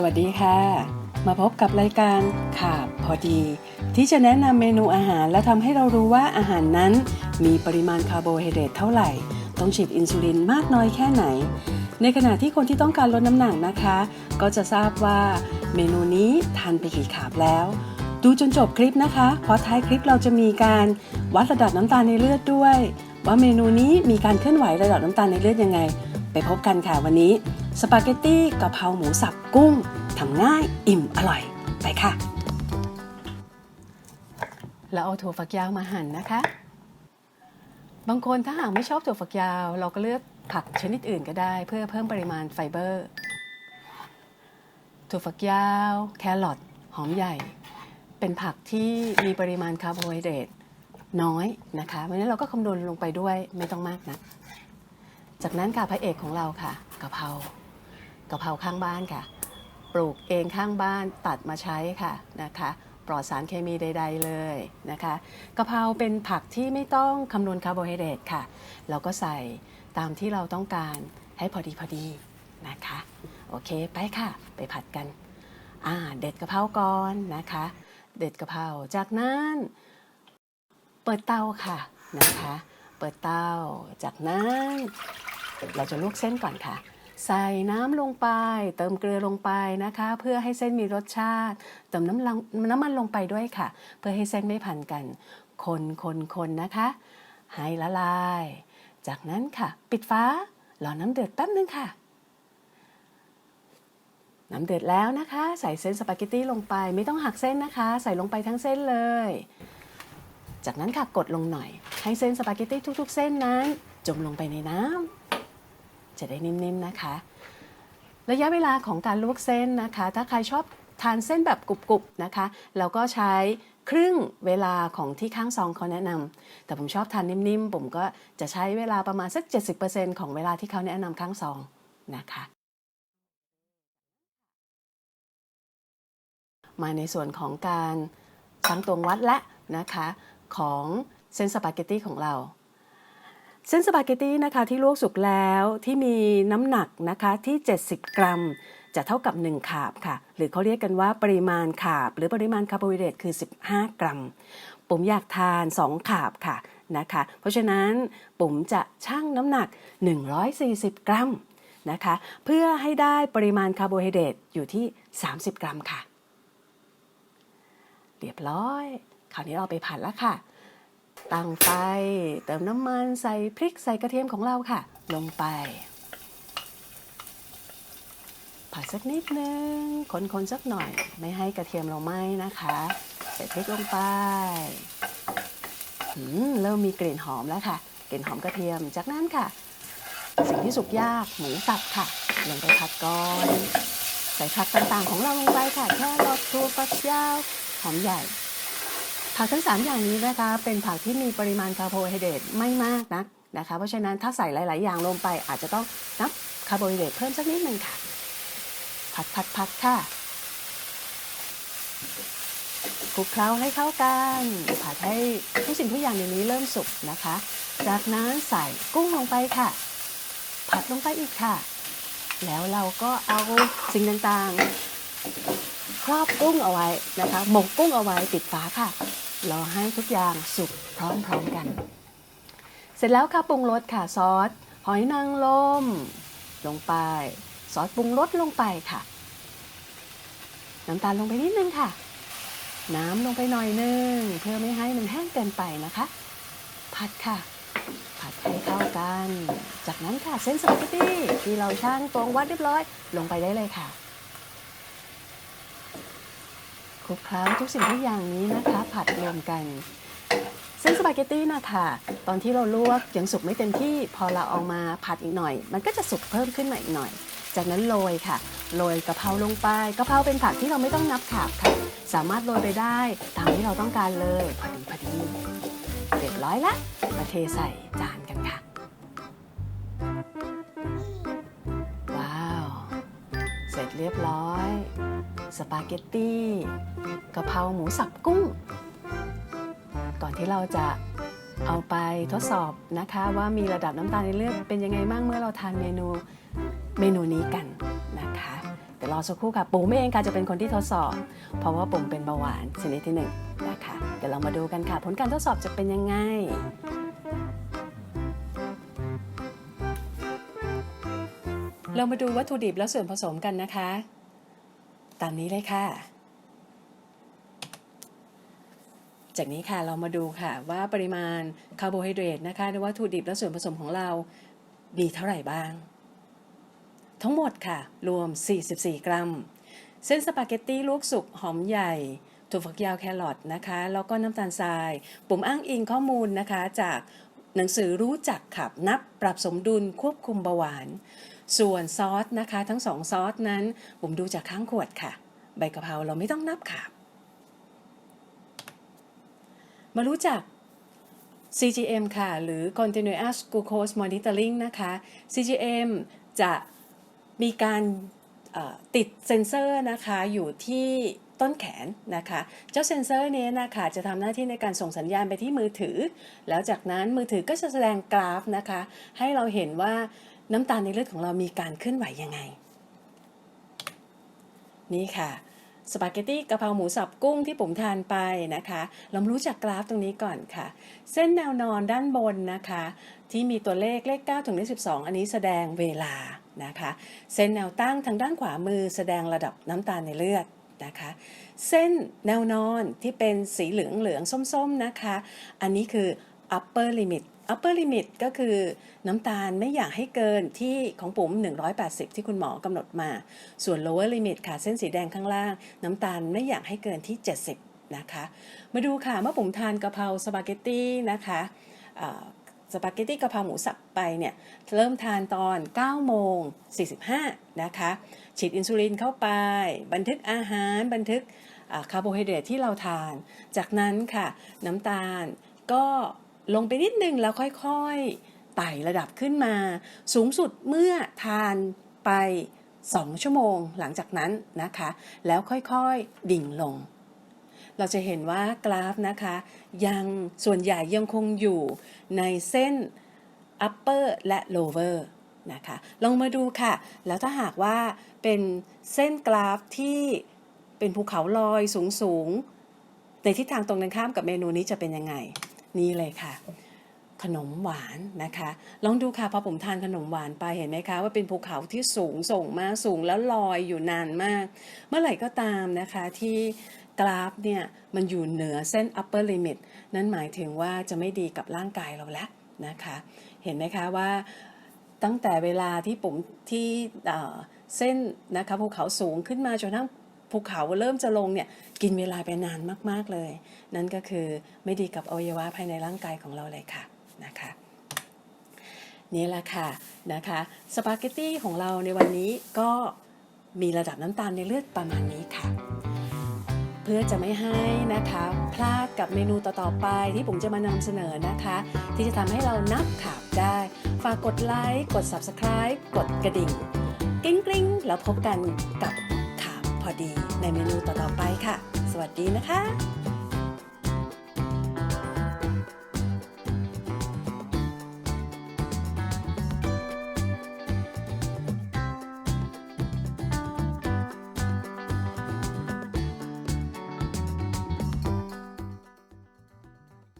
สวัสดีค่ะ มาพบกับรายการข่าบพอดี ที่จะแนะนำเมนูอาหารและทำให้เรารู้ว่าอาหารนั้น มีปริมาณคาร์โบไฮเดรตเท่าไหร่ ต้องฉีดอินซูลินมากน้อยแค่ไหน ในขณะที่คนที่ต้องการลดน้ำหนักนะคะ ก็จะทราบว่าเมนูนี้ทานไปกี่ขาบแล้ว ดูจนจบคลิปนะคะ เพราะท้ายคลิปเราจะมีการวัดระดับน้ำตาลในเลือดด้วย ว่าเมนูนี้มีการเคลื่อนไหวระดับน้ำตาลในเลือดยังไง ไปพบกันค่ะวันนี้ สปาเกตตี้กะเพราหมูสับกุ้งทำง่ายอิ่มอร่อย ไปค่ะ แล้วเอาถั่วฝักยาวมาหั่นนะคะ บางคนถ้าหากไม่ชอบถั่วฝักยาว เราก็เลือกผักชนิดอื่นก็ได้ เพื่อเพิ่มปริมาณไฟเบอร์ ถั่วฝักยาว แครอทหอมใหญ่ เป็นผักที่มีปริมาณคาร์โบไฮเดรตน้อยนะคะเพราะฉะนั้นเราก็คำนวณลงไปด้วยไม่ต้องมากนะ จากนั้นค่ะพระเอกของเราค่ะกะเพรากะเพราข้างบ้านค่ะ ปลูกเองข้างบ้านตัดมาใช้ค่ะนะคะปลอดสารเคมีใด ๆเลยนะคะกะเพราเป็นผักที่ไม่ต้องคำนวณคาร์โบไฮเดรตค่ะ เราก็ใส่ตามที่เราต้องการให้พอดีพอดีนะคะ โอเคไปค่ะ ไปผัดกันอ่าเด็ดกะเพราก่อนนะคะ เด็ดกะเพราจากนั้นเปิดเตาค่ะนะคะ เปิดเตาจากนั้น เราจะลวกเส้นก่อนค่ะ ใส่น้ำลงไป เติมเกลือลงไปนะคะ เพื่อให้เส้นมีรสชาติ เติมน้ำลังน้ำมันลงไปด้วยค่ะ เพื่อให้เส้นไม่พันกัน คนคนคนนะคะ ให้ละลาย จากนั้นค่ะ ปิดฟ้ารอน้ำเดือดแป๊บนึงค่ะน้ำเดือดแล้วนะคะ ใส่เส้นสปาเกตตี้ลงไปไม่ต้องหักเส้นนะคะ ใส่ลงไปทั้งเส้นเลย จากนั้นค่ะกดลงหน่อย ให้เส้นสปาเกตตี้ทุก ๆ เส้นนั้น จมลงไปในน้ำ จะได้นิ่มๆนะคะ ระยะเวลาของการลวกเส้นนะคะ ถ้าใครชอบทานเส้นแบบกรุบๆนะคะเราก็ใช้ครึ่งเวลาของที่ข้างซองเขาแนะนำแต่ผมชอบทานนิ่มๆ ผมก็จะใช้เวลาประมาณสัก 70%ของเวลาที่เขาแนะนำข้างซองนะคะมาในส่วนของการชั่งตวงวัดและนะคะของเส้นสปาเกตตี้ของเรา เส้นสปาเกตตี้นะคะที่ลวกสุกแล้วที่มีน้ำหนักนะคะที่ 70 กรัม จะเท่ากับ 1 ขาบค่ะ หรือเขาเรียกกันว่าปริมาณขาบ หรือปริมาณคาร์โบไฮเดรตคือ 15 กรัม ผมอยากทาน 2 ขาบค่ะนะคะ เพราะฉะนั้นผมจะชั่งน้ำหนัก 140 กรัมนะคะ เพื่อให้ได้ปริมาณคาร์โบไฮเดรตอยู่ที่ 30 กรัมค่ะ เรียบร้อย คราวนี้เราไปผัดแล้วค่ะ ตั้งไฟเติมน้ำมันใส่พริกใส่กระเทียมของเราค่ะ ลงไป ผัดสักนิดนึงคนๆสักหน่อย ไม่ให้กระเทียมเราไหม้นะคะ ใส่พริกลงไปหืมเริ่มมีกลิ่นหอมแล้วค่ะ กลิ่นหอมกระเทียมจากนั้นค่ะ สิ่งที่สุกยากหมูสับค่ะลงไปผัดก่อนใส่ผักต่างๆ ของเราลงไปค่ะแค่รอทถั่วฝักยาวหอมใหญ่ ผักทั้ง 3 อย่างนี้นะคะเป็นผักที่มีปริมาณคาร์โบไฮเดรตไม่มากนักนะคะ เพราะฉะนั้นถ้าใส่หลาย ๆ อย่างลงไปอาจจะต้องนับคาร์โบไฮเดรตเพิ่มสักนิดหนึ่งค่ะ ผัดผัดผัดค่ะคลุกเคล้าให้เข้ากันผัดให้ทุกสิ่งทุกอย่างในนี้เริ่มสุกนะคะ จากนั้นใส่กุ้งลงไปค่ะ ผัดลงไปอีกค่ะ แล้วเราก็เอาสิ่งต่างๆครอบกุ้งเอาไว้นะคะ หมกกุ้งเอาไว้ปิดฝาค่ะ รอให้ทุกอย่างสุกพร้อมๆกัน เสร็จแล้วค่ะปรุงรสค่ะซอส หอยนางรมลงไป ซอสปรุงรสลงไปค่ะ น้ำตาลลงไปนิดนึงค่ะ น้ำลงไปหน่อยนึง เพื่อไม่ให้มันแห้งเกินไปนะคะ ผัดค่ะ ผัดให้เข้ากัน จากนั้นค่ะเส้นสปาเกตตี้ที่เราช่างตวงวัดเรียบร้อย ลงไปได้เลยค่ะค ลุกเคล้าทุกสิ่งทุกอย่างนี้นะคะ ผัดรวมกันเส้นสปาเกตตี้นะคะตอนที่เราลวกยังสุกไม่เต็มที่พอเราเอามาผัดอีกหน่อย มันก็จะสุกเพิ่มขึ้นมาอีกหน่อย จากนั้นโรยค่ะโรยกะเพราลงไปกะเพราเป็นผักที่เราไม่ต้องนับขาบค่ะ สามารถโรยไปได้ตามที่เราต้องการเลยพอดีพอดีเรียบร้อยละมาเทใส่จานกันค่ะว้าว เสร็จเรียบร้อย สปาเกตตี้กะเพราหมูสับกุ้ง ก่อนที่เราจะเอาไปทดสอบนะคะว่ามีระดับน้ำตาลในเลือดเป็นยังไงบ้างเมื่อเราทานเมนูเมนูนี้กันนะคะเดี๋ยวรอสักครู่ค่ะปุ๋มเองค่ะจะเป็นคนที่ทดสอบ เพราะว่าปุ๋มเป็นเบาหวานชนิดที่หนึ่งนะคะเดี๋ยวเรามาดูกันค่ะ ผลการทดสอบจะเป็นยังไงเรามาดูวัตถุดิบและส่วนผสมกันนะคะ ตามนี้เลยค่ะ จากนี้ค่ะเรามาดูค่ะว่าปริมาณคาร์โบไฮเดรตนะคะในวัตถุดิบและส่วนผสมของเรามีเท่าไหร่บ้าง ทั้งหมดค่ะ รวม 44 กรัม เส้นสปาเกตตี้ลวกสุกหอมใหญ่ถั่วฝักยาวแครอทนะคะ แล้วก็น้ำตาลทราย ปุ่มอ้างอิงข้อมูลนะคะ จากหนังสือรู้จักขับนับปรับสมดุลควบคุมเบาหวาน ส่วนซอสนะคะ ทั้งสองซอสนั้น ผมดูจากข้างขวดค่ะ ใบกะเพราเราไม่ต้องนับค่ะ มารู้จัก CGM ค่ะ หรือ Continuous Glucose Monitoring นะคะ CGM จะมีการติดเซ็นเซอร์นะคะอยู่ที่ต้นแขนนะคะ เจ้าเซ็นเซอร์นี้นะคะจะทำหน้าที่ในการส่งสัญญาณไปที่มือถือ แล้วจากนั้นมือถือก็จะแสดงกราฟนะคะ ให้เราเห็นว่า น้ำตาลในเลือดของเรามีการเคลื่อนไหวยังไง นี่ค่ะสปาเกตตี้กะเพราหมูสับกุ้งที่ผมทานไปนะคะ เรามารู้จักกราฟตรงนี้ก่อนค่ะ เส้นแนวนอนด้านบนนะคะ ที่มีตัวเลขเลข 9 ถึงเลข 12 อันนี้แสดงเวลานะคะ เส้นแนวตั้งทางด้านขวามือแสดงระดับน้ำตาลในเลือดนะคะ เส้นแนวนอนที่เป็นสีเหลืองเหลืองส้มๆนะคะ อันนี้คือ upper limit upper limit ก็คือน้ำตาลไม่อยากให้เกินที่ของปุ๋ม 180 ที่คุณหมอกำหนดมา ส่วน lower limit ค่ะเส้นสีแดงข้างล่าง น้ำตาลไม่อยากให้เกินที่ 70 นะคะ มาดูค่ะเมื่อผมทานกะเพราสปาเกตตี้นะคะสปาเกตตี้กะเพราหมูสับไปเนี่ยเริ่มทานตอน 9 โมง 45 นะคะ ฉีดอินซูลินเข้าไป บันทึกอาหารบันทึกคาร์โบไฮเดรตที่เราทาน จากนั้นค่ะน้ำตาลก็ ลงไปนิดนึงแล้วค่อยๆไต่ระดับขึ้นมา สูงสุดเมื่อทานไป 2 ชั่วโมงหลังจากนั้นนะคะ แล้วค่อยๆดิ่งลง เราจะเห็นว่ากราฟนะคะ ยังส่วนใหญ่ยังคงอยู่ในเส้น upper และ lower นะคะ ลองมาดูค่ะ แล้วถ้าหากว่าเป็นเส้นกราฟที่เป็นภูเขาลอยสูงๆ ในทิศทางตรงกันข้ามกับเมนูนี้จะเป็นยังไง นี่เลยค่ะ ขนมหวานนะคะ ลองดูค่ะพอผมทานขนมหวานไปเห็นไหมคะ ว่าเป็นภูเขาที่สูงส่งมากสูงแล้วลอยอยู่นานมาก เมื่อไหร่ก็ตามนะคะที่กราฟเนี่ยมันอยู่เหนือเส้น upper limit นั่นหมายถึงว่าจะไม่ดีกับร่างกายเราแล้วนะคะ เห็นไหมคะว่าตั้งแต่เวลาที่ผมที่เส้นนะคะภูเขาสูงขึ้นมาจนทั่ง ภูเขาเริ่มจะลงเนี่ยกินเวลาไปนานมากๆเลย นั่นก็คือไม่ดีกับอวัยวะภายในร่างกายของเราเลยค่ะนะคะนี่แหละค่ะนะคะสปาเกตตี้ของเราในวันนี้ก็มีระดับน้ำตาลในเลือดประมาณนี้ค่ะ เพื่อจะไม่ให้นะคะพลาดกับเมนูต่อๆไปที่ผมจะมานำเสนอนะคะ ที่จะทำให้เรานับขาบได้ ฝากกดไลค์กด Subscribe กดกระดิ่งกริ๊งกริ๊งแล้วพบกันกับ อดีในเมนูต่อๆไปค่ะ สวัสดีนะคะ